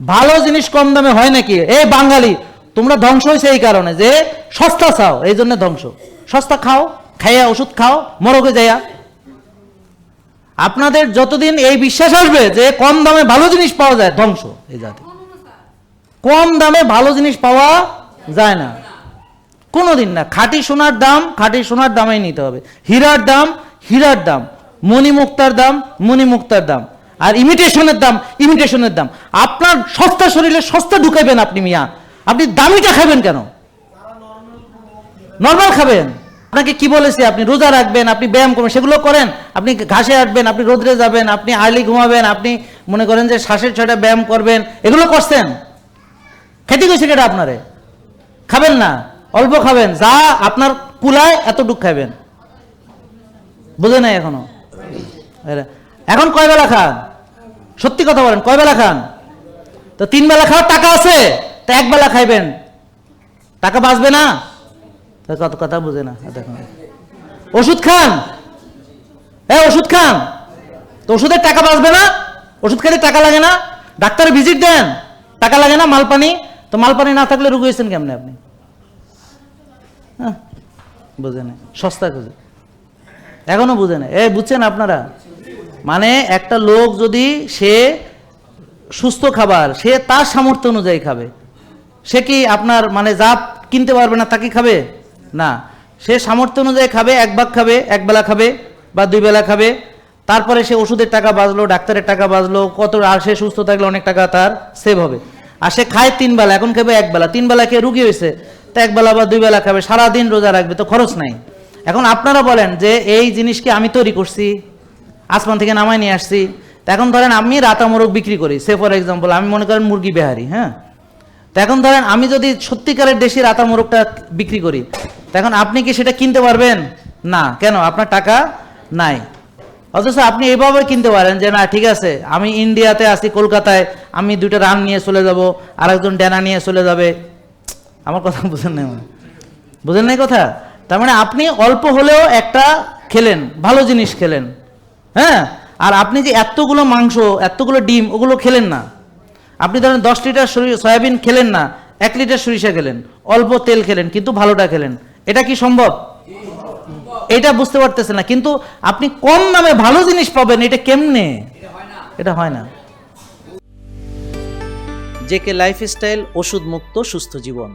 ভালো জিনিস কম দামে হয় নাকি? এই বাঙালি, তোমরা ধ্বংস হয়েছে এই কারণে যে সস্তা চাও, এই জন্য ধ্বংস। সস্তা খাও, খাইয়া ওষুধ খাও মরকে যাইয়া। আপনাদের যতদিন এই বিশ্বাস আসবে যে কম দামে ভালো জিনিস পাওয়া যায়, ধ্বংস এই জাতি। কম দামে ভালো জিনিস পাওয়া যায় না। কোনোদিন না, খাঁটি সোনার দাম, খাঁটি সোনার দামেই নিতে হবে। হীরার দাম হীরার দাম, মণিমুক্তার দাম মণিমুক্তার দাম। আর ইমিটেশনের দাম ইমিটেশনের দাম। আপনার সস্তা শরীরে সস্তা ঢুকাইবেন আপনি, মিয়া। আপনি দামিটা খাবেন কেন? নর্মাল খাবেন। আপনাকে কি বলেছে? আপনি রোজা রাখবেন, আপনি ব্যায়াম করবেন, সেগুলো করেন। আপনি ঘাসে আসবেন আপনি রোদ্রে যাবেন, আপনি আইলি ঘুমাবেন, আপনি মনে করেন যে শ্বাসের ছয়টা ব্যায়াম করবেন, এগুলো করছেন? খেতে গেছে কেটা আপনারে? খাবেন না? অল্প খাবেন। যা আপনার কুলায় এতটুক খাবেন বুঝে নাই এখনও? এখন কয় বেলা খান? সত্যি কথা বলেন, কয় বেলা খান? তো তিন বেলা খাওয়ার টাকা আছে, তো এক বেলা খাইবেন। টাকা বাঁচবে না? কত কথা বুঝে না দেখুন। ওষুধ খান? হ্যাঁ ওষুধ খান। তো ওষুধের টাকা বাঁচবে না, ওষুধ খেলে টাকা লাগে না ডাক্তারে ভিজিট দেন, টাকা লাগে না মালপানি, তো মালপানি না থাকলে রুগী হয়েছেন কেমনে আপনি? হ্যাঁ বুঝে না সস্তা খুঁজে এখনও বুঝে না এ বুঝছেন আপনারা? মানে একটা লোক যদি সে সুস্থ খাবার, সে তার সামর্থ্য অনুযায়ী খাবে। সে কি আপনার মানে যা কিনতে পারবে না তাকে খাবে? না। সে সামর্থ্য অনুযায়ী খাবে, এক ভাগ খাবে, এক বেলা খাবে বা দুই বেলা খাবে। তারপরে সে ওষুধের টাকা বাঁচলো, ডাক্তারের টাকা বাঁচলো, কত আর সে সুস্থ থাকলে অনেক টাকা তার সেভ হবে। আর সে খায় তিন বেলা, এখন খাবে এক বেলা। তিন বেলা খেয়ে রুগী হয়েছে, তো এক বেলা বা দুই বেলা খাবে, সারাদিন রোজা রাখবে, তো খরচ নাই। এখন আপনারা বলেন যে এই জিনিসকে আমি তৈরি করছি? আসমান থেকে নামায় নিয়ে আসছি। তো এখন ধরেন আমি রাতা মোরগ বিক্রি করি সে ফর এক্সাম্পল আমি মনে করেন মুরগি বেহারি হ্যাঁ? তো এখন ধরেন আমি যদি সত্যিকারের দেশি রাতা মোরগটা বিক্রি করি তখন আপনি কি সেটা কিনতে পারবেন? না। কেন? আপনার টাকা নাই। অথচ আপনি এইভাবে কিনতে পারেন যে, না, ঠিক আছে, আমি ইন্ডিয়াতে আছি, কলকাতায়, আমি দুইটা রান নিয়ে চলে যাব, আরেকজন ডেনা নিয়ে চলে যাবে। আমার কথা বুঝেন নাই মনে। বুঝেন নাই কথা? তার মানে আপনি অল্প হলেও একটা খেলেন, ভালো জিনিস খেলেন। হ্যাঁ? আর আপনি যে এতগুলো মাংস, এতগুলো ডিম, ওগুলো খেলেন না। আপনি ধরেন দশ লিটার সয়াবিন খেলেন না, এক লিটার সরিষা খেলেন, অল্প তেল খেলেন, কিন্তু ভালোটা খেলেন। এটা কি সম্ভব? এটা বুঝতে পারতেছে না, কিন্তু আপনি কম দামে ভালো জিনিস পাবেন, এটা কেমনে? এটা হয় না। জেকে লাইফস্টাইল ওষুধ মুক্ত সুস্থ জীবন।